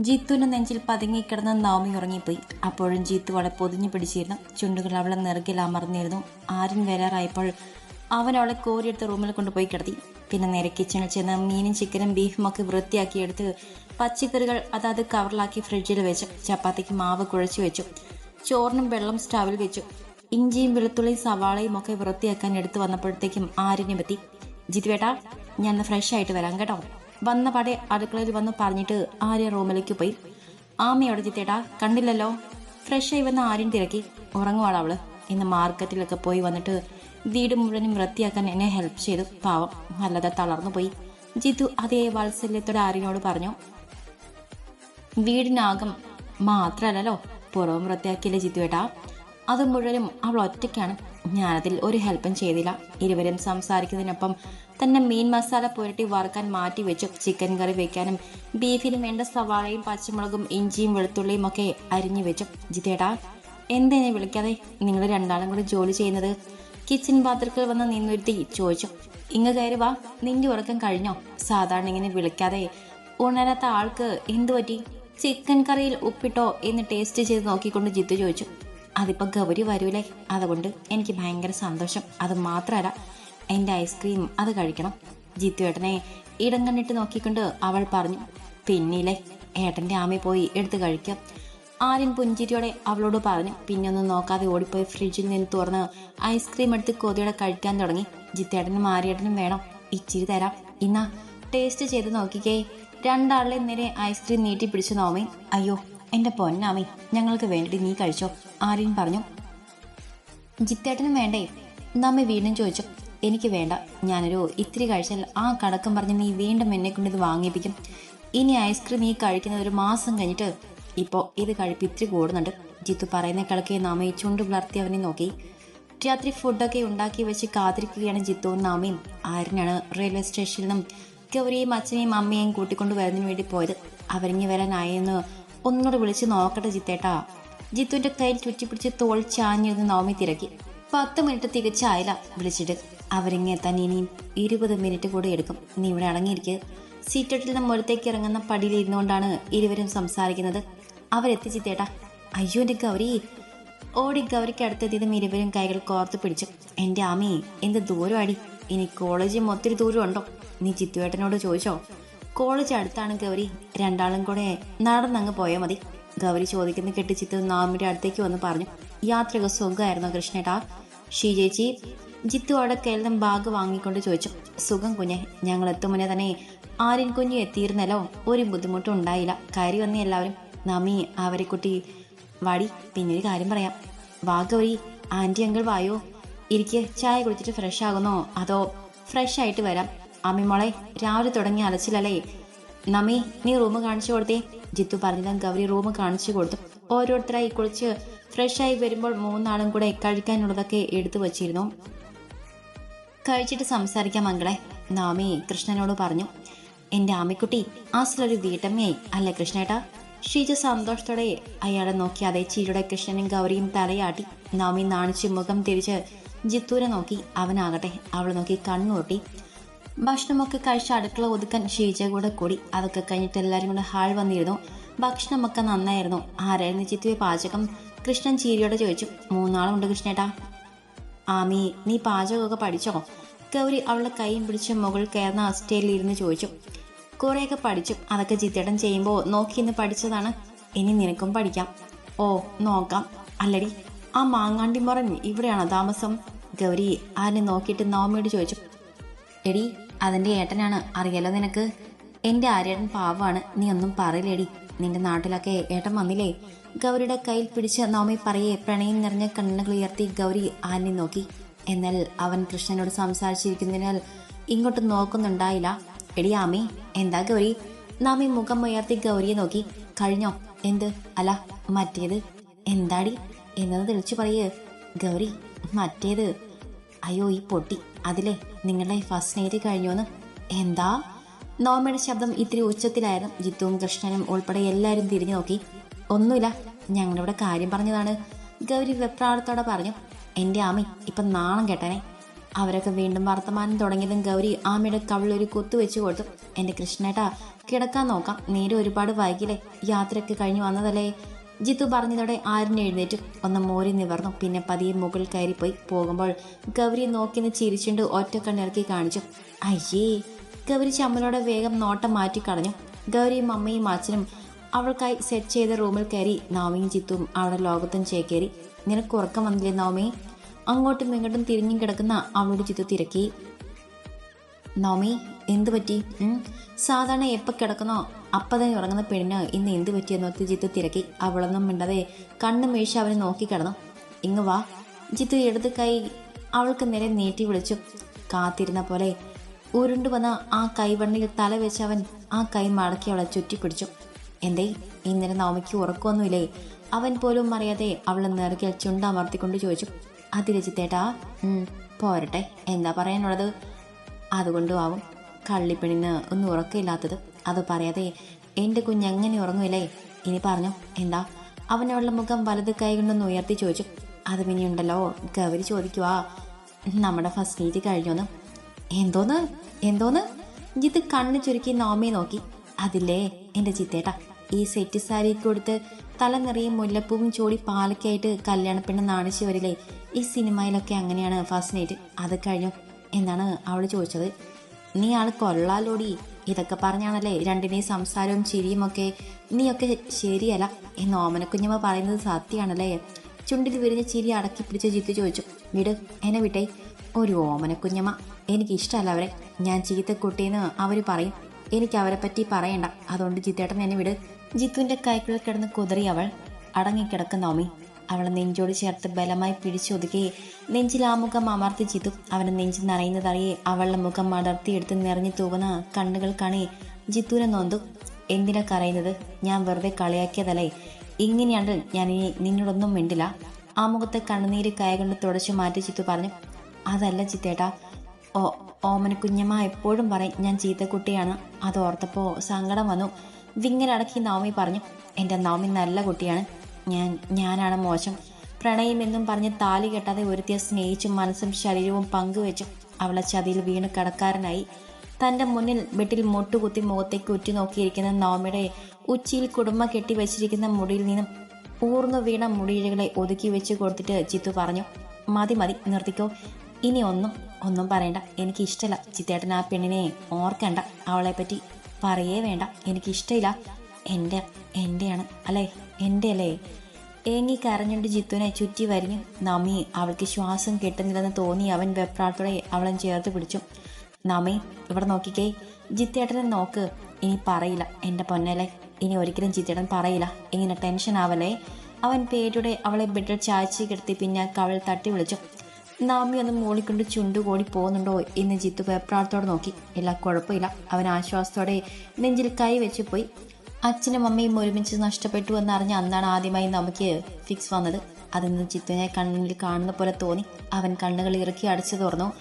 ജീത്തുവിന്റെ നെഞ്ചിൽ പതുങ്ങിക്കിടന്ന് നവമി ഉറങ്ങിപ്പോയി. അപ്പോഴും ജീത്തു അവളെ പൊതിഞ്ഞു പിടിച്ചിരുന്നു. ചുണ്ടുകൾ അവളെ നിറകിൽ അമർന്നിരുന്നു. ആരും വരാറായപ്പോൾ അവൻ അവളെ കോരിയെടുത്ത് റൂമിൽ കൊണ്ടുപോയി കിടത്തി. പിന്നെ നേരെ കിച്ചണിൽ ചെന്ന് മീനും ചിക്കനും ബീഫും ഒക്കെ വൃത്തിയാക്കിയെടുത്ത് പച്ചക്കറികൾ അതാത് കവറിലാക്കി ഫ്രിഡ്ജിൽ വെച്ചു. ചപ്പാത്തിക്ക് മാവ് കുഴച്ചു വെച്ചു. ചോറിനും വെള്ളം സ്റ്റവിൽ വെച്ചു. ഇഞ്ചിയും വെളുത്തുള്ളിയും സവാളയും ഒക്കെ വൃത്തിയാക്കാൻ എടുത്തു വന്നപ്പോഴത്തേക്കും ആര്യനും എത്തി ജിത്തുവേട്ടാ ഞാൻ ഫ്രഷ് ആയിട്ട് വരാം കേട്ടോ. വന്ന പാടെ അടുക്കളയിൽ വന്ന് പറഞ്ഞിട്ട് ആര്യ റൂമിലേക്ക് പോയി. ആമയോട് ജിത്തേട്ടാ കണ്ടില്ലല്ലോ. ഫ്രഷ് ആയി വന്ന ആര്യൻ തിരക്കി. ഉറങ്ങുവാൾ അവൾ. ഇന്ന് മാർക്കറ്റിലൊക്കെ പോയി വന്നിട്ട് വീട് മുഴുവനും വൃത്തിയാക്കാൻ എന്നെ ഹെൽപ്പ് ചെയ്തു. പാവം നല്ലത് തളർന്നു പോയി. ജിത്തു അതേ വാത്സല്യത്തോടെ ആര്യനോട് പറഞ്ഞു വീടിനാകം മാത്രല്ലല്ലോ പുറവും വൃത്തിയാക്കിയില്ല ജിത്തുവേട്ടാ അത് മുഴുവനും അവൾ ഒറ്റയ്ക്കാണ്. ഞാനതിൽ ഒരു ഹെൽപ്പും ചെയ്തില്ല. ഇരുവരും സംസാരിക്കുന്നതിനൊപ്പം തന്നെ മീൻ മസാല പുരട്ടി വറുക്കാൻ മാറ്റി വെച്ചു. ചിക്കൻ കറി വെക്കാനും ബീഫിന് വേണ്ട സവാളയും പച്ചമുളകും ഇഞ്ചിയും വെളുത്തുള്ളിയും ഒക്കെ അരിഞ്ഞു വെച്ചു. ജിതേടാ എന്തിനെ വിളിക്കാതെ? നിങ്ങൾ രണ്ടാളും കൂടി ജോലി ചെയ്യുന്നത്? കിച്ചൺ പാത്രത്തിൽ വന്ന് നിന്നൊരുത്തി ചോദിച്ചു. ഇങ്ങ് കയറി വാ നിന്റെ ഉറക്കം കഴിഞ്ഞോ? സാധാരണ ഇങ്ങനെ വിളിക്കാതെ ഉണരാത്ത ആൾക്ക് എന്തു പറ്റി ചിക്കൻ കറിയിൽ ഉപ്പിട്ടോ എന്ന് ടേസ്റ്റ് ചെയ്ത് നോക്കിക്കൊണ്ട് ജിത്തു ചോദിച്ചു. അതിപ്പോ ഗൗരി വരൂലേ? അതുകൊണ്ട് എനിക്ക് ഭയങ്കര സന്തോഷം. അത് മാത്രമല്ല എന്റെ ഐസ്ക്രീം അത് കഴിക്കണം. ജിത്തു ഏട്ടനെ ഇടം കണ്ടിട്ട് നോക്കിക്കൊണ്ട് അവൾ പറഞ്ഞു പിന്നിലെ ഏട്ടന്റെ ആമി പോയി എടുത്ത് കഴിക്കാം. ആര്യൻ പുഞ്ചിരിയോടെ അവളോട് പറഞ്ഞു പിന്നൊന്നും നോക്കാതെ ഓടിപ്പോയി ഫ്രിഡ്ജിൽ നിന്ന് തുറന്ന് ഐസ്ക്രീം എടുത്ത് കൊതിയോടെ കഴിക്കാൻ തുടങ്ങി. ജിത്തേട്ടനും ആര്യേട്ടനും വേണം. ഇച്ചിരി തരാം. ഇന്നാ ടേസ്റ്റ് ചെയ്ത് നോക്കിക്കേ. രണ്ടാളിലെ നേരെ ഐസ്ക്രീം നീട്ടി പിടിച്ചു നോമേ. അയ്യോ എന്റെ പൊന്നാമി ഞങ്ങൾക്ക് വേണ്ടി നീ കഴിച്ചോ? ആര്യൻ പറഞ്ഞു? ജിത്തേട്ടനും വേണ്ടേ? നമ്മെ വീണ്ടും ചോദിച്ചു. എനിക്ക് വേണ്ട. ഞാനൊരു ഇത്തിരി കഴിച്ചാൽ ആ കണക്കം പറഞ്ഞ് നീ വീണ്ടും എന്നെ കൊണ്ട് ഇത് വാങ്ങിപ്പിക്കും. ഇനി ഐസ്ക്രീം ഈ കഴിക്കുന്നത് ഒരു മാസം കഴിഞ്ഞിട്ട് ഇപ്പോൾ ഇത് കഴിപ്പ് ഇത്തിരി കൂടുന്നുണ്ട്. ജിത്തു പറയുന്ന കളക്കെ നാമയെ ചുണ്ട് പുലർത്തി അവനെ നോക്കി. രാത്രി ഫുഡൊക്കെ ഉണ്ടാക്കി വെച്ച് കാത്തിരിക്കുകയാണ് ജിത്തുവും നാമയും. ആര്യനാണ് റെയിൽവേ സ്റ്റേഷനിൽ നിന്നും ഗൗരിയും അച്ഛനെയും അമ്മയെയും കൂട്ടിക്കൊണ്ട് വരുന്നതിന് വേണ്ടി പോയത്. അവരിങ്ങി വരാനായെന്ന് ഒന്നുകൂടെ വിളിച്ച് നോക്കട്ടെ ജിത്തേട്ടാ. ജിത്തുവിന്റെ കൈ ചുറ്റിപ്പിടിച്ച് തോൾ ചാഞ്ഞിരുന്ന് നവമി തിരക്കി. പത്ത് മിനിറ്റ് തികച്ചായില്ല വിളിച്ചിട്ട് അവരിങ്ങനെ തന്നെ ഇനിയും ഇരുപത് മിനിറ്റ് കൂടെ എടുക്കും. നീ ഇവിടെ അടങ്ങിയിരിക്കുക സീറ്റട്ടിൽ നിന്ന് മുഴത്തേക്ക് ഇറങ്ങുന്ന പടിയിലിരുന്നുകൊണ്ടാണ് ഇരുവരും സംസാരിക്കുന്നത്. അവരെത്തി ജിത്തേട്ടാ. അയ്യോ എന്റെ ഗൗരി. ഓടി ഗൗരിക്ക് അടുത്തെത്തിയതും ഇരുവരും കൈകൾ കോർത്ത് പിടിച്ചു. എന്റെ ആമി എന്ത് അടി ഇനി കോളേജ് ഒത്തിരി ദൂരമുണ്ടോ? നീ ചിത്തുവേട്ടനോട് ചോദിച്ചോ? കോളേജ് അടുത്താണ് ഗൗരി. രണ്ടാളും കൂടെ നടന്നങ്ങ് പോയാൽ മതി. ഗൗരി ചോദിക്കുന്ന കെട്ടി ചിത്തു നാമിന്റെ അടുത്തേക്ക് വന്ന് പറഞ്ഞു യാത്രയൊക്കെ സുഖമായിരുന്നു കൃഷ്ണേട്ടാ? ഷീജേച്ചി ജിത്തു അവിടെ കയ്യിൽ ബാഗ് വാങ്ങിക്കൊണ്ട് ചോദിച്ചു സുഖം കുഞ്ഞെ ഞങ്ങൾ എത്തും മുന്നേ തന്നെ ആര്യൻ കുഞ്ഞു എത്തിയിരുന്നല്ലോ. ഒരു ബുദ്ധിമുട്ടും ഉണ്ടായില്ല. കയറി വന്ന എല്ലാവരും. നമി അവരെ കുട്ടി വാടി പിന്നൊരു കാര്യം പറയാം. വാ ഗൗരി ആന്റി അങ്കിൾ വായോ? ഇരിക്കെ ചായ കുടിച്ചിട്ട് ഫ്രഷ് ആകുന്നോ? അതോ ഫ്രഷ് ആയിട്ട് വരാം. അമ്മി മോളെ രാവിലെ തുടങ്ങി അലച്ചിലല്ലേ? നമി നീ റൂം കാണിച്ചു കൊടുത്തേ. ജിത്തു പറഞ്ഞതും ഗൗരി റൂം കാണിച്ചു കൊടുത്തു. ഓരോരുത്തരായി കുളിച്ച് ഫ്രഷായി വരുമ്പോൾ മൂന്നാളും കൂടെ കഴിക്കാനുള്ളതൊക്കെ എടുത്തു വച്ചിരുന്നു. കഴിച്ചിട്ട് സംസാരിക്കാം മംഗളെ നാമി കൃഷ്ണനോട് പറഞ്ഞു. എന്റെ ആമിക്കുട്ടി ആസിലൊരു വീട്ടമ്മയായി അല്ലേ കൃഷ്ണേട്ടാ? ഷീജ സന്തോഷത്തോടെ അയാളെ നോക്കി അതേ ചീരുടെ കൃഷ്ണനും ഗൗരിയും തലയാട്ടി. നാമി നാണിച്ച് മുഖം തിരിച്ച് ജിത്തൂരെ നോക്കി. അവനാകട്ടെ അവളെ നോക്കി കണ്ണുകൊട്ടി. ഭക്ഷണമൊക്കെ കഴിച്ച് അടുക്കള ഒതുക്കാൻ ഷീജ കൂടെ കൂടി. അതൊക്കെ കഴിഞ്ഞിട്ട് എല്ലാവരും കൂടെ ഹാൾ വന്നിരുന്നു. ഭക്ഷണമൊക്കെ നന്നായിരുന്നു. ആരായിരുന്നു ചിത്തുവെ പാചകം? കൃഷ്ണൻ ചീരിയോടെ ചോദിച്ചു. മൂന്നാളുണ്ട് കൃഷ്ണേട്ടാ. ആമി നീ പാചകമൊക്കെ പഠിച്ചോ? ഗൗരി അവളുടെ കൈയും പിടിച്ച് മുകൾ കയറുന്ന അസ്റ്റേലിൽ ഇരുന്ന് ചോദിച്ചു. കുറേയൊക്കെ പഠിച്ചു. അതൊക്കെ ജിത്തേട്ടൻ ചെയ്യുമ്പോൾ നോക്കി ഇന്ന് പഠിച്ചതാണ്. ഇനി നിനക്കും പഠിക്കാം. ഓ നോക്കാം. അല്ലടി ആ മാങ്ങാണ്ടിമുറൻ ഇവിടെയാണോ താമസം? ഗൗരി ആരെ നോക്കിയിട്ട് നവമിയോട് ചോദിച്ചു. എടി അതിന്റെ ഏട്ടനാണ്. അറിയാലോ നിനക്ക്? എന്റെ ആര്യേട്ടൻ പാവമാണ് നീ ഒന്നും പറയില്ലേടി. നിന്റെ നാട്ടിലൊക്കെ ഏട്ടൻ വന്നില്ലേ? ഗൗരിയുടെ കയ്യിൽ പിടിച്ച് നവമി പറയെ പ്രണയം നിറഞ്ഞ കണ്ണുകൾ ഉയർത്തി ഗൗരി ആനെ നോക്കി. എന്നാൽ അവൻ കൃഷ്ണനോട് സംസാരിച്ചിരിക്കുന്നതിനാൽ ഇങ്ങോട്ട് നോക്കുന്നുണ്ടായില്ല. എടി ആമി എന്താ ഗൗരി? നാമി മുഖം ഉയർത്തി ഗൗരിയെ നോക്കി. കഴിഞ്ഞോ? എന്ത്? അല്ല മറ്റേത്? എന്താടി? എന്നത് തെളിച്ചു പറയേ. ഗൗരി മറ്റേത്? അയ്യോ ഈ പൊട്ടി. അതിലെ നിങ്ങളുടെ ഫസ്റ്റ് നൈറ്റ് കഴിഞ്ഞോന്ന്? എന്താ? നോമയുടെ ശബ്ദം ഇത്തിരി ഉച്ചത്തിലായിരുന്നു. ജിത്തുവും കൃഷ്ണനും ഉൾപ്പെടെ എല്ലാവരും തിരിഞ്ഞു നോക്കി. ഒന്നുമില്ല ഞങ്ങളിവിടെ കാര്യം പറഞ്ഞതാണ്. ഗൗരി വെപ്രാളത്തോടെ പറഞ്ഞു എന്റെ ആമി ഇപ്പം നാണം കേട്ടനെ അവരൊക്കെ വീണ്ടും വർത്തമാനം തുടങ്ങിയതും ഗൗരി ആമയുടെ കവിളൊരു കൊത്തു വെച്ച് കൊടുത്തു. എന്റെ കൃഷ്ണേട്ടാ കിടക്കാൻ നോക്കാം. നേരെ ഒരുപാട് വൈകിലെ യാത്രയൊക്കെ കഴിഞ്ഞു വന്നതല്ലേ? ജിത്തു പറഞ്ഞതോടെ ആരും എഴുന്നേറ്റ്. ഒന്ന് മോരി നിവർന്നു. പിന്നെ പതിയെ മുകൾ കയറിപ്പോയി. പോകുമ്പോൾ ഗൗരി നോക്കിന്ന് ചിരിച്ചുണ്ട് ഒറ്റ കണ്ണിറക്കി കാണിച്ചു. അയ്യേ. ഗൗരി ചമ്മലോടെ വേഗം നോട്ടം മാറ്റി കളഞ്ഞു. ഗൗരിയും അമ്മയും അച്ഛനും അവൾക്കായി സെറ്റ് ചെയ്ത റൂമിൽ കയറി. നവമിയും ജിത്തുവും അവളുടെ ലോകത്തും ചേക്കേറി. നിനക്ക് ഉറക്കം വന്നില്ലേ നവമി അങ്ങോട്ടും ഇങ്ങോട്ടും തിരിഞ്ഞും കിടക്കുന്ന അവളുടെ ചിത്തു തിരക്കി. നോമി എന്തു പറ്റി? സാധാരണ എപ്പോൾ കിടക്കുന്നോ അപ്പം തന്നെ ഉറങ്ങുന്ന പെണ്ണിന് ഇന്ന് എന്ത് പറ്റിയെന്നോർത്ത് ജിത്തു തിരക്കി. അവളൊന്നും മിണ്ടാതെ കണ്ണു മേഴിച്ച് അവനെ നോക്കി കിടന്നു. ഇങ്ങ് വാ. ജിത്തു ഇടത് കൈ അവൾക്ക് നേരെ നീട്ടി വിളിച്ചു. കാത്തിരുന്ന പോലെ ഉരുണ്ടു വന്ന ആ കൈവണ്ണിൽ തല വെച്ച് അവൻ ആ കൈ മടക്കി അവളെ ചുറ്റിപ്പിടിച്ചു എന്തേ? ഇന്നലെ നവമിക്ക് ഉറക്കമൊന്നുമില്ലേ? അവൻ പോലും അറിയാതെ അവളെ നേർക്കിൽ ചുണ്ടമർത്തിക്കൊണ്ട് ചോദിച്ചു. അത് രജിത്തേട്ടാ? ഉം, പോരട്ടെ. എന്താ പറയാനുള്ളത്? അതുകൊണ്ടും ആവും. കള്ളിപ്പെണ്ണിന് ഒന്നും ഉറക്കമില്ലാത്തത്. അത് പറയാതെ എന്റെ കുഞ്ഞങ്ങനെ ഉറങ്ങുമില്ലേ? ഇനി പറഞ്ഞു എന്താ? അവൻ അവളുടെ മുഖം വലത് കൈ കൊണ്ടൊന്ന് ഉയർത്തി ചോദിച്ചു. അത് പിന്നെയുണ്ടല്ലോ ഗൗരി ചോദിക്കുവാ. നമ്മുടെ ഫസ്റ്റ് മീറ്റ് കഴിഞ്ഞോന്ന്? എന്തോന്ന്? എന്തോന്ന്? ജിത്ത് കണ്ണ് ചുരുക്കി നോമയെ നോക്കി. അതില്ലേ എന്റെ ചിത്തേട്ട. ഈ സെറ്റ് സാരി കൊടുത്ത് തല നിറയെ മുല്ലപ്പൂവും ചോടി പാലക്കായിട്ട് കല്യാണപ്പെണ്ണ് നാണിച്ചു വരില്ലേ? ഈ സിനിമയിലൊക്കെ അങ്ങനെയാണ് ഫസ്റ്റ് നൈറ്റ് അത് കഴിഞ്ഞു? എന്നാണ് അവൾ ചോദിച്ചത്. നീ ആൾ കൊള്ളാലോടി. ഇതൊക്കെ പറഞ്ഞാണല്ലേ രണ്ടിനെയും സംസാരവും ചിരിയും ഒക്കെ നീയൊക്കെ ശരിയല്ല എന്ന് ഓമനക്കുഞ്ഞമ്മ പറയുന്നത് സത്യമാണല്ലേ? ചുണ്ടിൽ വിരിഞ്ഞ ചിരി അടക്കി പിടിച്ച് ജിത്തു ചോദിച്ചു. വിട് എന്നെ വിട്ടേ. ഒരു ഓമനക്കുഞ്ഞമ്മ എനിക്കിഷ്ടമല്ല അവരെ. ഞാൻ ചീത്ത കുട്ടിയെന്ന് അവർ പറയും. എനിക്ക് അവരെ പറ്റി പറയണ്ട. അതുകൊണ്ട് ജിത്തേട്ടൻ എന്നെ വിട്. ജിത്തുവിന്റെ കൈക്കുള്ളിൽ കിടന്ന് കുതറി അവൾ അടങ്ങിക്കിടക്കുന്ന ഓമി. അവളെ നെഞ്ചോട് ചേർത്ത് ബലമായി പിടിച്ചൊതുകെ നെഞ്ചിൽ ആ മുഖം അമർത്തി ജിത്തു അവന്റെ നെഞ്ചിൽ നനയുന്നതറിയെ അവളുടെ മുഖം അടർത്തിയെടുത്ത് നിറഞ്ഞു തൂകുന്ന കണ്ണുകൾ കാണി ജിത്തുവിനെ നൊന്തു എന്തിനാ കരയുന്നത്? ഞാൻ വെറുതെ കളിയാക്കിയതല്ലേ? ഇങ്ങനെയാണ് ഞാൻ ഇനി നിന്നോടൊന്നും മിണ്ടില്ല. ആ മുഖത്തെ കണ്ണുനീര് കൈകൊണ്ട് തുടച്ചു മാറ്റി ചിത്തു പറഞ്ഞു അതല്ല ചിത്തേട്ടാ ഓ ഓമന കുഞ്ഞമ്മ എപ്പോഴും പറയും ഞാൻ ചീത്തക്കുട്ടിയാണ്. അത് ഓർത്തപ്പോൾ സങ്കടം വന്നു. വിങ്ങലടക്കി നവമി പറഞ്ഞു എന്റെ നവമി നല്ല കുട്ടിയാണ്. ഞാൻ ഞാനാണ് മോശം. പ്രണയം എന്നും പറഞ്ഞ് താലി കെട്ടാതെ ഒരുത്തിയെ സ്നേഹിച്ചും മനസ്സും ശരീരവും പങ്കുവെച്ചും അവളെ ചതിയിൽ വീണ് കടക്കാരനായി തന്റെ മുന്നിൽ വെട്ടിൽ മുട്ടുകുത്തി മുഖത്തേക്ക് ഉറ്റുനോക്കിയിരിക്കുന്ന നവമിയുടെ ഉച്ചിയിൽ കുടുംബം കെട്ടി വെച്ചിരിക്കുന്ന മുടിയിൽ നിന്നും ഊർന്നു വീണ മുടിയിഴകളെ ഒതുക്കി വെച്ച് കൊടുത്തിട്ട് ചിത്തു പറഞ്ഞു മതി മതി നിർത്തിക്കോ. ഇനി ഒന്നും ഒന്നും പറയണ്ട. എനിക്ക് ഇഷ്ടമല്ല ചിത്തേട്ടൻ ആ പെണ്ണിനെ ഓർക്കണ്ട. അവളെപ്പറ്റി പറ്റി പറയേ വേണ്ട. എനിക്കിഷ്ടമില്ല എന്റെ എന്റെയാണ് അല്ലേ? എന്റെ അല്ലേ ഏങ്ങി കരഞ്ഞുകൊണ്ട് ജിത്തുവിനെ ചുറ്റി വരിഞ്ഞു നമി അവൾക്ക് ശ്വാസം കിട്ടുന്നില്ലെന്ന് തോന്നി അവൻ വെപ്രാളത്തോടെ അവളെ ചേർത്ത് പിടിച്ചു. നമി ഇവിടെ നോക്കിക്കേ. ജിത്തേട്ടനെ നോക്ക്. ഇനി പറയില്ല. എന്റെ പൊന്നലെ ഇനി ഒരിക്കലും ജിത്തേട്ടൻ പറയില്ല. ഇങ്ങനെ ടെൻഷൻ ആവല്ലേ? അവൻ പേരുടെ അവളെ ബെഡിൽ ചായച്ച് കിടത്തി പിന്നെ കവൾ തട്ടി വിളിച്ചു. നാമി ഒന്ന് മൂളിക്കൊണ്ട് ചുണ്ടുകൂടി പോകുന്നുണ്ടോ എന്ന് ജിത്തു വെപ്രാളത്തോടെ നോക്കി. ഇല്ല കുഴപ്പമില്ല. അവൻ ആശ്വാസത്തോടെ നെഞ്ചിൽ കൈ വെച്ച് പോയി. അച്ഛനും അമ്മയും ഒരുമിച്ച് നഷ്ടപ്പെട്ടു എന്നറിഞ്ഞ അന്നാണ് ആദ്യമായി നമുക്ക് ഫിക്സ് വന്നത്. അതിന്ന് ചിത്തുവിനെ കണ്ണിൽ കാണുന്ന പോലെ തോന്നി. അവൻ കണ്ണുകൾ ഇറക്കി അടച്ചു തുറന്നു.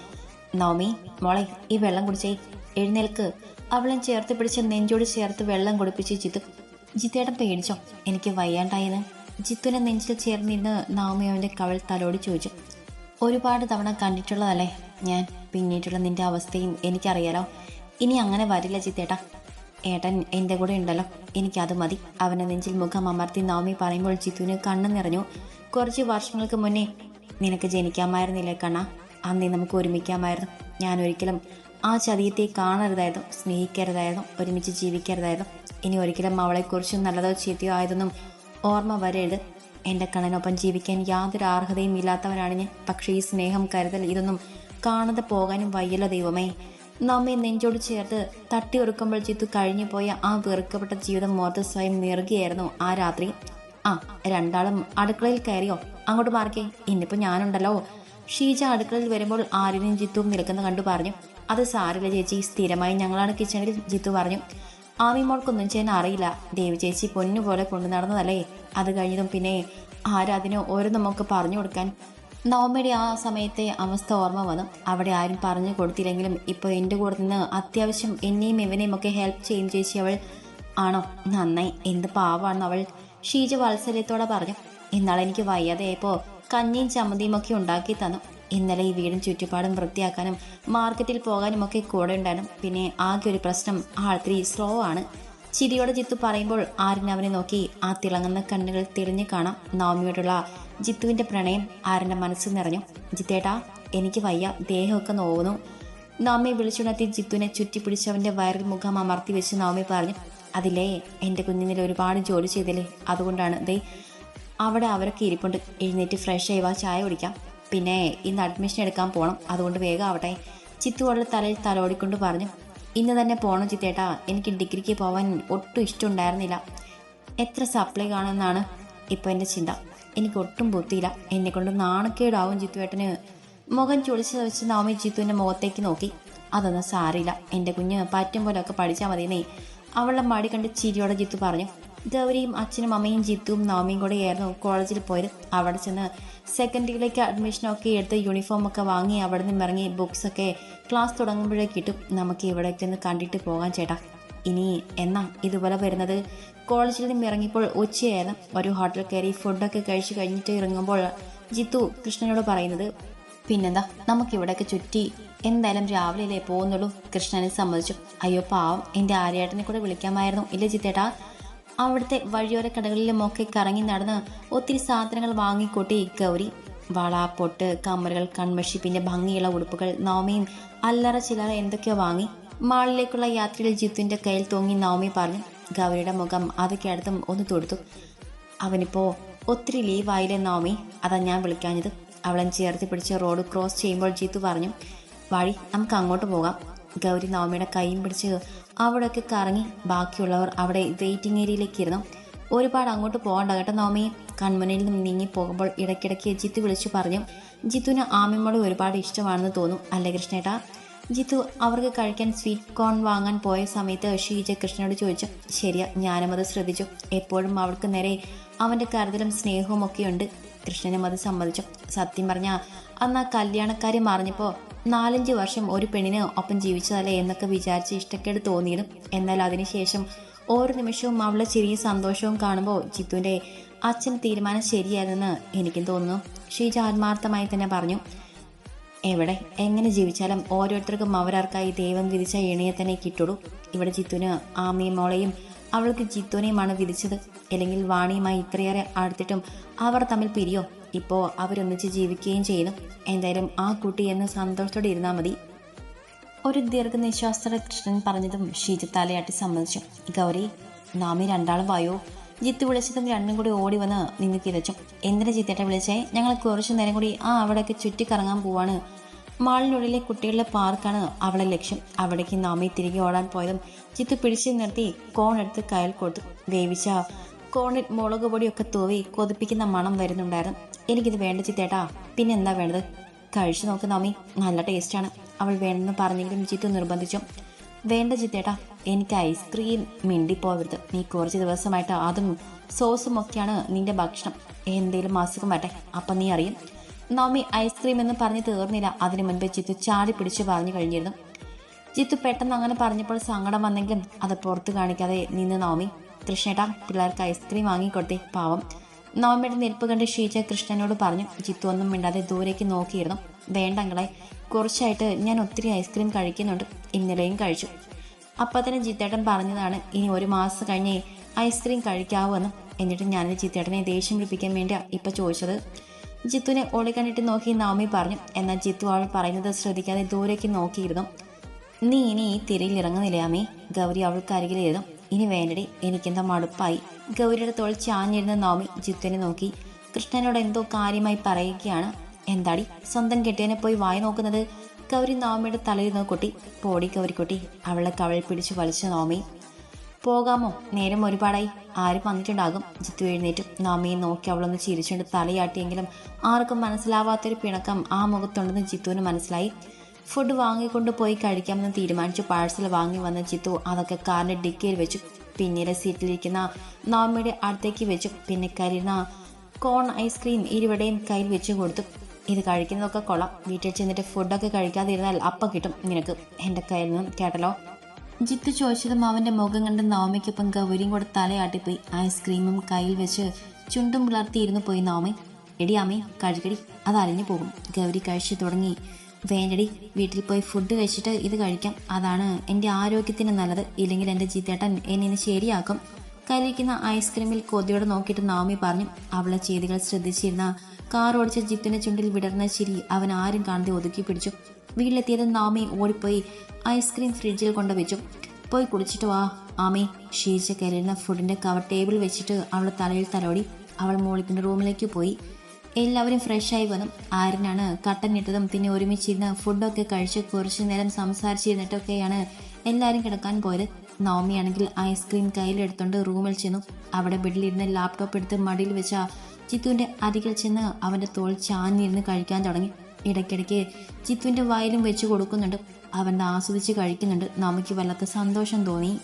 നവമി മോളെ ഈ വെള്ളം കുടിച്ചേ. എഴുന്നേൽക്ക്. അവളെ ചേർത്ത് പിടിച്ച് നെഞ്ചോട് ചേർത്ത് വെള്ളം കുടിപ്പിച്ച് ജിത്തു ജിത്തേട്ടൻ പേടിച്ചോ? എനിക്ക് വയ്യാണ്ടായെന്ന്? ജിത്തുവിനെ നെഞ്ചിൽ ചേർന്നിരുന്ന് നവമി അവന്റെ കവൾ തലോട് ചോദിച്ചു. ഒരുപാട് തവണ കണ്ടിട്ടുള്ളതല്ലേ ഞാൻ? പിന്നീട്ടുള്ള നിന്റെ അവസ്ഥയും എനിക്കറിയാലോ. ഇനി അങ്ങനെ വരില്ല ചിത്തേട്ടാ ഏട്ടൻ എന്റെ കൂടെ ഉണ്ടല്ലോ. എനിക്കത് മതി. അവനെ നെഞ്ചിൽ മുഖം അമർത്തി നവമി പറയുമ്പോൾ ചിത്തുവിന് കണ്ണു നിറഞ്ഞു. കുറച്ച് വർഷങ്ങൾക്ക് മുന്നേ നിനക്ക് ജനിക്കാമായിരുന്നില്ലേ കണ്ണ? അന്നേ നമുക്ക് ഒരുമിക്കാമായിരുന്നു. ഞാൻ ഒരിക്കലും ആ ചതിയത്തെ കാണരുതായതും സ്നേഹിക്കരുതായതും ഒരുമിച്ച് ജീവിക്കരുതായതും ഇനി ഒരിക്കലും അവളെക്കുറിച്ച് നല്ലതോ ചീത്തയോ ആയതൊന്നും ഓർമ്മ വരരുത്. എന്റെ കണ്ണനൊപ്പം ജീവിക്കാൻ യാതൊരു അർഹതയും ഇല്ലാത്തവനാണ് ഞാൻ. പക്ഷേ ഈ സ്നേഹം കരുതൽ ഇതൊന്നും കാണാതെ പോകാനും വയ്യല്ലോ ദൈവമേ. നമ്മെ നെഞ്ചോട് ചേർത്ത് തട്ടി ഒറുക്കുമ്പോൾ ചിത്തു കഴിഞ്ഞു പോയ ആ വെറുക്കപ്പെട്ട ജീവിതം മോർത്ത സ്വയം നിറുകയായിരുന്നു ആ രാത്രി ആ രണ്ടാളും അടുക്കളയിൽ കയറിയോ? അങ്ങോട്ട് മാറിക്കേ ഇന്നിപ്പോ ഞാനുണ്ടല്ലോ. ഷീജ അടുക്കളയിൽ വരുമ്പോൾ ആര്യനും ജിത്തുവും നിൽക്കുന്ന കണ്ടു പറഞ്ഞു. അത് സാരില്ല ചേച്ചി സ്ഥിരമായി ഞങ്ങളാണ് കിച്ചണിൽ ജിത്തു പറഞ്ഞു. ആമി മോൾക്കൊന്നും ചെയ്യാൻ അറിയില്ല. ദേവി ചേച്ചി പൊന്നുപോലെ കൊണ്ടു നടന്നതല്ലേ? അത് കഴിഞ്ഞതും പിന്നെ ആരാതിനെ ഓരോ നമുക്ക് പറഞ്ഞു കൊടുക്കാൻ നവമിയുടെ ആ സമയത്തെ അവസ്ഥ ഓർമ്മ വന്നു. അവിടെ ആരും പറഞ്ഞു കൊടുത്തില്ലെങ്കിലും ഇപ്പോൾ എന്റെ കൂടെ നിന്ന് അത്യാവശ്യം എന്നെയും ഇവനെയും ഒക്കെ ഹെൽപ്പ് ചെയ്യും ചേച്ചി അവൾ ആണോ? നന്നായി. എന്ത് പാവാണ് അവൾ ഷീജ വാത്സല്യത്തോടെ പറഞ്ഞു. ഇന്നാൾ എനിക്ക് വയ്യാതെയപ്പോൾ കഞ്ഞിയും ചമ്മന്തിയും ഒക്കെ ഉണ്ടാക്കി തന്നു. ഇന്നലെ ഈ വീടും ചുറ്റുപാടും വൃത്തിയാക്കാനും മാർക്കറ്റിൽ പോകാനും ഒക്കെ കൂടെ ഉണ്ടായിരുന്നു. പിന്നെ ആകെ ഒരു പ്രശ്നം ആൾത്തിരി സ്ലോ ആണ്. ചിരിയോടെ ജിത്തു പറയുമ്പോൾ ആര്യൻ അവനെ നോക്കി ആ തിളങ്ങുന്ന കണ്ണുകൾ തെളിഞ്ഞു കാണാം നവമിയോടുള്ള ജിത്തുവിന്റെ പ്രണയം ആരന്റെ മനസ്സിൽ നിറഞ്ഞു. ജിത്തേട്ടാ എനിക്ക് വയ്യ ദേഹമൊക്കെ നോവുന്നു. നവമിയെ വിളിച്ചുണർത്തി ജിത്തുവിനെ ചുറ്റിപ്പിടിച്ചവന്റെ വയറിൽ മുഖം അമർത്തി വെച്ച് നവമി പറഞ്ഞു അതിലേ എന്റെ കുഞ്ഞിനിൽ ഒരുപാട് ജോലി ചെയ്തില്ലേ? അതുകൊണ്ടാണ് ദേ അവിടെ അവരൊക്കെ ഇരിപ്പുണ്ട്. എഴുന്നേറ്റ് ഫ്രഷ് ആയി വാ ചായ കുടിക്കാം. പിന്നെ ഇന്ന് അഡ്മിഷൻ എടുക്കാൻ പോകണം അതുകൊണ്ട് വേഗം ആവട്ടെ. ചിത്തുവോടെ തലയിൽ തലോടിക്കൊണ്ട് പറഞ്ഞു ഇന്ന് തന്നെ പോകണം ചിത്തേട്ടാ. എനിക്ക് ഡിഗ്രിക്ക് പോകാൻ ഒട്ടും ഇഷ്ടമുണ്ടായിരുന്നില്ല. എത്ര സപ്ലൈ കാണുമെന്നാണ് ഇപ്പോൾ എന്റെ ചിന്ത. എനിക്ക് ഒട്ടും ബുദ്ധിയില്ല. എന്നെ കൊണ്ട് നാണക്കേടാവും ചിത്തുവേട്ടന്. മുഖം ചുളിച്ച് വെച്ച് നവമി ചിത്തുവിന്റെ മുഖത്തേക്ക് നോക്കി. അതൊന്നും സാരില്ല എന്റെ കുഞ്ഞ് പറ്റും പോലെയൊക്കെ പഠിച്ചാൽ മതിയെന്നേ. അവളുടെ മടി കണ്ട് ചിരിയോടെ ജിത്തു പറഞ്ഞു. ഗൗരിയും അച്ഛനും അമ്മയും ജിത്തുവും നവമിയും കൂടെ ആയിരുന്നു കോളേജിൽ പോയത്. അവിടെ ചെന്ന് സെക്കൻഡ് ഇയറിലേക്ക് അഡ്മിഷനൊക്കെ എടുത്ത് യൂണിഫോം ഒക്കെ വാങ്ങി അവിടെ നിന്ന് ഇറങ്ങി ബുക്സൊക്കെ ക്ലാസ് തുടങ്ങുമ്പോഴേ കിട്ടും. നമുക്ക് ഇവിടെ ചെന്ന് കണ്ടിട്ട് പോകാൻ ചേട്ടാ. ഇനി എന്നാ ഇതുപോലെ വരുന്നത്? കോളേജിൽ നിന്ന് ഇറങ്ങിയപ്പോൾ ഉച്ചയായിരുന്നു. ഒരു ഹോട്ടൽ കയറി ഫുഡൊക്കെ കഴിച്ച് കഴിഞ്ഞിട്ട് ഇറങ്ങുമ്പോൾ ജിത്തു കൃഷ്ണനോട് പറയുന്നത് പിന്നെന്താ? നമുക്കിവിടെയൊക്കെ ചുറ്റി എന്തായാലും രാവിലെയല്ലേ പോകുന്നുള്ളൂ? കൃഷ്ണനെ സമ്മതിച്ചു. അയ്യോ പാവം. എന്റെ ആര്യേട്ടനെ കൂടെ വിളിക്കാമായിരുന്നു. ഇല്ല ജിത്തേട്ടാ? അവിടുത്തെ വഴിയോര കടകളിലുമൊക്കെ കറങ്ങി നടന്ന് ഒത്തിരി സാധനങ്ങൾ വാങ്ങിക്കൂട്ടി ഗൗരി. വള പൊട്ട് കമ്മലുകൾ കൺമഷി പിന്നെ ഭംഗിയുള്ള ഉടുപ്പുകൾ നവമിയും അല്ലറ ചില്ലറ എന്തൊക്കെയോ വാങ്ങി. മാളിലേക്കുള്ള യാത്രയിൽ ജിത്തുവിന്റെ കയ്യിൽ തൂങ്ങി നവമി പറഞ്ഞു ഗൗരിയുടെ മുഖം അതൊക്കെ അടുത്തും ഒന്ന് തൊടുത്തു. അവനിപ്പോ ഒത്തിരി ലീവായില്ലേ നവമി? അതാ ഞാൻ വിളിക്കാഞ്ഞത്. അവളെ ചേർത്തി പിടിച്ച് റോഡ് ക്രോസ് ചെയ്യുമ്പോൾ ജീത്തു പറഞ്ഞു വഴി നമുക്ക് അങ്ങോട്ട് പോകാം. ഗൗരി നവമിയുടെ കൈയും പിടിച്ച് അവിടെയൊക്കെ കറങ്ങി ബാക്കിയുള്ളവർ അവിടെ വെയിറ്റിംഗ് ഏരിയയിലേക്ക് ഇരുന്നു ഒരുപാട് അങ്ങോട്ട് പോകണ്ട കേട്ടോ നവമി. കൺമുനയിൽ നിന്ന് നീങ്ങി പോകുമ്പോൾ ഇടയ്ക്കിടയ്ക്ക് ജിത്തു വിളിച്ചു പറഞ്ഞു ജിത്തുവിന് ആമിമ്മോട് ഒരുപാട് ഇഷ്ടമാണെന്ന് തോന്നും അല്ലേ കൃഷ്ണേട്ടാ? ജിത്തു അവർക്ക് കഴിക്കാൻ സ്വീറ്റ് കോൺ വാങ്ങാൻ പോയ സമയത്ത് ഷീജ കൃഷ്ണനോട് ചോദിച്ചു ശരിയാ ഞാനും അത് ശ്രദ്ധിച്ചു. എപ്പോഴും അവൾക്ക് നേരെ അവന്റെ കരുതലും സ്നേഹവും ഒക്കെയുണ്ട് കൃഷ്ണനും അത് സമ്മതിച്ചു. സത്യം പറഞ്ഞാൽ അന്ന് ആ കല്യാണക്കാരി മറിഞ്ഞപ്പോൾ നാലഞ്ച് വർഷം ഒരു പെണ്ണിന് ഒപ്പം ജീവിച്ചതല്ലേ എന്നൊക്കെ വിചാരിച്ച് ഇഷ്ടക്കേട് തോന്നിയതും എന്നാൽ അതിനുശേഷം ഓരോ നിമിഷവും അവളുടെ ചെറിയ സന്തോഷവും കാണുമ്പോൾ ജിത്തുവിന്റെ അച്ഛൻ തീരുമാനം ശരിയായിരുന്നെന്ന് എനിക്കും തോന്നുന്നു. ഷീജ ആത്മാർത്ഥമായി തന്നെ പറഞ്ഞു എവിടെ? എങ്ങനെ ജീവിച്ചാലും ഓരോരുത്തർക്കും അവരവർക്കായി ദൈവം വിധിച്ച ഇണയെ തന്നെ കിട്ടുള്ളൂ. ഇവിടെ ജിത്തുവിന് ആമയും മോളെയും അവൾക്ക് ജിത്തുവിനെയുമാണ് വിധിച്ചത്. അല്ലെങ്കിൽ വാണിയുമായി ഇത്രയേറെ അടുത്തിട്ടും അവർ തമ്മിൽ പിരിയോ? ഇപ്പോൾ അവരൊന്നിച്ച് ജീവിക്കുകയും ചെയ്യുന്നു എന്തായാലും ആ കുട്ടി എന്ന് സന്തോഷത്തോടെ ഇരുന്നാൽ മതി. ഒരു ദീർഘനിശ്വാസത്തോടെ കൃഷ്ണൻ പറഞ്ഞതും ഷീജ തലയാട്ടി സമ്മതിച്ചു. ഗൗരി നാമി രണ്ടാളും വായോ? ജിത്ത് വിളിച്ചതും രണ്ടും കൂടി ഓടി വന്ന് നിന്ന് കിതച്ചു. എന്തിനാ ജിത്തേട്ട വിളിച്ചേ? ഞങ്ങൾ കുറച്ചു നേരം കൂടി ആ അവിടെയൊക്കെ ചുറ്റിക്കറങ്ങാൻ പോവാണ്. മാളിനുള്ളിലെ കുട്ടികളുടെ പാർക്കാണ് അവളെ ലക്ഷ്യം. അവിടേക്ക് നാമി തിരികെ ഓടാൻ പോയതും ജിത്ത് പിടിച്ചു നിർത്തി കോൺ എടുത്ത് കയൽ കൊടുത്തു വേവിച്ച കോണിൽ മുളക് പൊടിയൊക്കെ തൂവി കൊതിപ്പിക്കുന്ന മണം വരുന്നുണ്ടായിരുന്നു. എനിക്കിത് വേണ്ട ചിത്തേട്ടാ. പിന്നെ എന്താ വേണ്ടത്? കഴിച്ചു നോക്ക് നാമി നല്ല ടേസ്റ്റാണ്. അവൾ വേണമെന്ന് പറഞ്ഞെങ്കിലും ചിത്തു നിർബന്ധിച്ചു. വേണ്ട ചിത്തേട്ടാ. എനിക്ക് ഐസ്ക്രീം മിണ്ടിപ്പോവരുത്. നീ കുറച്ച് ദിവസമായിട്ട് അതും സോസും ഒക്കെയാണ് നിന്റെ ഭക്ഷണം. എന്തേലും അസുഖം വരട്ടെ. അപ്പം നീ അറിയും. നവമി ഐസ്ക്രീം എന്ന് പറഞ്ഞ് തീർന്നില്ല. അതിനു മുൻപ് ചിത്തു ചാടി പിടിച്ച് പറഞ്ഞു കഴിഞ്ഞിരുന്നു. ചിത്തു പെട്ടെന്ന് അങ്ങനെ പറഞ്ഞപ്പോൾ സങ്കടം വന്നെങ്കിലും അത് പുറത്ത് കാണിക്കാതെ നിന്ന് നവമി. കൃഷ്ണേട്ടാ പിള്ളേർക്ക് ഐസ്ക്രീം വാങ്ങിക്കൊടുത്തേ പാവം. നവമിയുടെ നിൽപ്പ് കണ്ട് ഷീജ കൃഷ്ണനോട് പറഞ്ഞു ജിത്തു ഒന്നും മിണ്ടാതെ ദൂരേക്ക് നോക്കിയിരുന്നു. വേണ്ടങ്ങളെ കുറച്ചായിട്ട് ഞാൻ ഒത്തിരി ഐസ്ക്രീം കഴിക്കുന്നുണ്ട്. ഇന്നലെയും കഴിച്ചു. അപ്പം തന്നെ ജിത്തേട്ടൻ പറഞ്ഞതാണ് ഇനി ഒരു മാസം കഴിഞ്ഞേ ഐസ്ക്രീം കഴിക്കാവുമെന്ന് എന്നിട്ട് ഞാൻ ജിത്തേട്ടനെ ദേഷ്യം പിടിപ്പിക്കാൻ വേണ്ടിയാണ് ഇപ്പം ചോദിച്ചത്. ജിത്തുവിനെ ഓളി കണ്ടിട്ട് നോക്കി നവമി പറഞ്ഞു എന്നാൽ ജിത്തു അവൾ പറയുന്നത് ശ്രദ്ധിക്കാതെ ദൂരേക്ക് നോക്കിയിരുന്നു. നീ ഇനി ഈ തിരയിൽ ഇറങ്ങുന്നില്ലേ അമ്മേ? ഗൗരി അവൾക്ക് അരികിലിരുന്നു. ഇനി വേണ്ടടി എനിക്കെന്താ മടുപ്പായി. ഗൗരിയുടെ തോൾ ചാഞ്ഞിരുന്ന നോമി ജിത്തുവിനെ നോക്കി. കൃഷ്ണനോട് എന്തോ കാര്യമായി പറയുകയാണ്. എന്താടി സ്വന്തം കെട്ടിയനെ പോയി വായി നോക്കുന്നത്? ഗൗരി നവമിയുടെ തലയിരുന്ന കുട്ടി. പോടി ഗൗരിക്കുട്ടി അവളെ കവളിൽ പിടിച്ചു വലിച്ച നവമി പോകാമോ? നേരം ഒരുപാടായി. ആരും വന്നിട്ടുണ്ടാകും. ജിത്തു എഴുന്നേറ്റും. നവമിയെ നോക്കി അവളൊന്ന് ചിരിച്ചുകൊണ്ട് തലയാട്ടിയെങ്കിലും ആർക്കും മനസ്സിലാവാത്തൊരു പിണക്കം ആ മുഖത്തുണ്ടെന്ന് ജിത്തുവിന് മനസ്സിലായി. ഫുഡ് വാങ്ങിക്കൊണ്ട് പോയി കഴിക്കാമെന്ന് തീരുമാനിച്ചു പാഴ്സൽ വാങ്ങി വന്ന ചിത്തു അതൊക്കെ കാറിന്റെ ഡിക്കിയിൽ വെച്ചു പിന്നീട് സീറ്റിലിരിക്കുന്ന നവമിയുടെ അടുത്തേക്ക് വെച്ചു പിന്നെ കരിയുന്ന കോൺ ഐസ്ക്രീം ഇരുവടെയും കയ്യിൽ വെച്ച് കൊടുത്തു ഇത് കഴിക്കുന്നതൊക്കെ കൊള്ളാം. വീട്ടിൽ ചെന്നിട്ട് ഫുഡൊക്കെ കഴിക്കാതിരുന്നാൽ അപ്പം കിട്ടും നിനക്ക്. എന്റെ കയ്യിൽ നിന്നും കേട്ടല്ലോ. ജിത്തു ചോദിച്ചതും അവന്റെ മുഖം കണ്ട് നവമിക്കൊപ്പം ഗൗരിയും കൂടെ തലയാട്ടിപ്പോയി. ഐസ്ക്രീമും കയ്യിൽ വെച്ച് ചുണ്ടും പുലർത്തിയിരുന്നു പോയി നവമി എടി കഴുകടി അത് അലിഞ്ഞു പോകും. ഗൗരി കഴിച്ചു തുടങ്ങി. വേണ്ടടി വീട്ടിൽ പോയി ഫുഡ് കഴിച്ചിട്ട് ഇത് കഴിക്കാം. അതാണ് എന്റെ ആരോഗ്യത്തിന് നല്ലത്. ഇല്ലെങ്കിൽ എന്റെ ചീത്തേട്ടൻ എന്നെ ശരിയാക്കും. കയ്യിലിരിക്കുന്ന ഐസ്ക്രീമിൽ കൊതിയോടെ നോക്കിയിട്ട് നവമി പറഞ്ഞു അവളെ ചെയ്തികൾ ശ്രദ്ധിച്ചിരുന്ന കാർ ഓടിച്ച ജിത്തിന്റെ ചുണ്ടിൽ വിടർന്ന ചിരി അവൻ ആരും കാണാതെ ഒതുക്കി പിടിച്ചു. വീട്ടിലെത്തിയത് നവമി ഓടിപ്പോയി ഐസ്ക്രീം ഫ്രിഡ്ജിൽ കൊണ്ടുവച്ചു പോയി കുടിച്ചിട്ട് വാ ആമി. ഷീച്ച കയറിയിരുന്ന ഫുഡിന്റെ കവർ ടേബിൾ വെച്ചിട്ട് അവൾ തലയിൽ തലോടി. അവൾ മോളിക്കിന്റെ റൂമിലേക്ക് പോയി. എല്ലാവരും ഫ്രഷായി വന്നു. ആരനാണ് കട്ടൻ ഇട്ടതും പിന്നെ ഒരുമിച്ചിരുന്ന് ഫുഡൊക്കെ കഴിച്ച് കുറച്ചു നേരം സംസാരിച്ചിരുന്നിട്ടൊക്കെയാണ് എല്ലാവരും കിടക്കാൻ പോയത്. നവമിയാണെങ്കിൽ ഐസ്ക്രീം കയ്യിലെടുത്തോണ്ട് റൂമിൽ ചെന്നു. അവിടെ ബെഡിലിരുന്ന് ലാപ്ടോപ്പ് എടുത്ത് മടിയിൽ വെച്ച ചിത്തുവിന്റെ അരികിൽ ചെന്ന് അവന്റെ തോൾ ചാഞ്ഞിരുന്ന് കഴിക്കാൻ തുടങ്ങി. ഇടയ്ക്കിടയ്ക്ക് ചിത്തുവിന്റെ വായിലും വെച്ച് കൊടുക്കുന്നുണ്ട്. അവൻ ആസ്വദിച്ച് കഴിക്കുന്നുണ്ട്. നമുക്ക് വല്ലാത്ത സന്തോഷം തോന്നി.